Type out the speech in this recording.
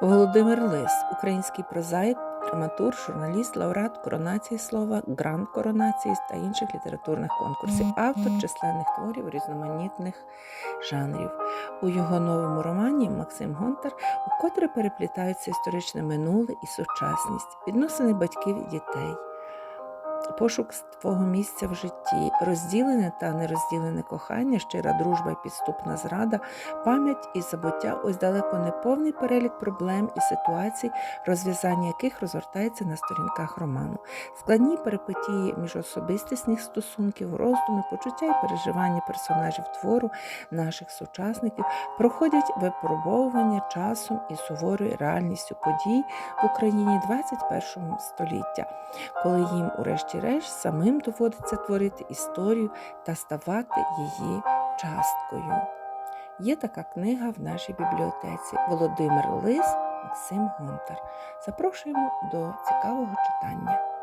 Володимир Лис, український прозаїк, драматург, журналіст, лауреат коронації слова, грант коронації та інших літературних конкурсів, автор численних творів різноманітних жанрів. У його новому романі Максим Гонтар укотре переплітаються історичне минуле і сучасність, відносини батьків і дітей. Пошук свого місця в житті, розділене та нерозділене кохання, щира дружба і підступна зрада, пам'ять і забуття ось далеко не повний перелік проблем і ситуацій, розв'язання яких розгортається на сторінках роману. Складні перипетії міжособистісних стосунків, роздуми, почуття і переживання персонажів твору наших сучасників проходять випробовування часом і суворою реальністю подій в Україні 21 століття, коли їм, урешті-решт, самим доводиться творити історію та ставати її часткою. Є така книга в нашій бібліотеці Володимир Лис, Максим Гонтар. Запрошуємо до цікавого читання.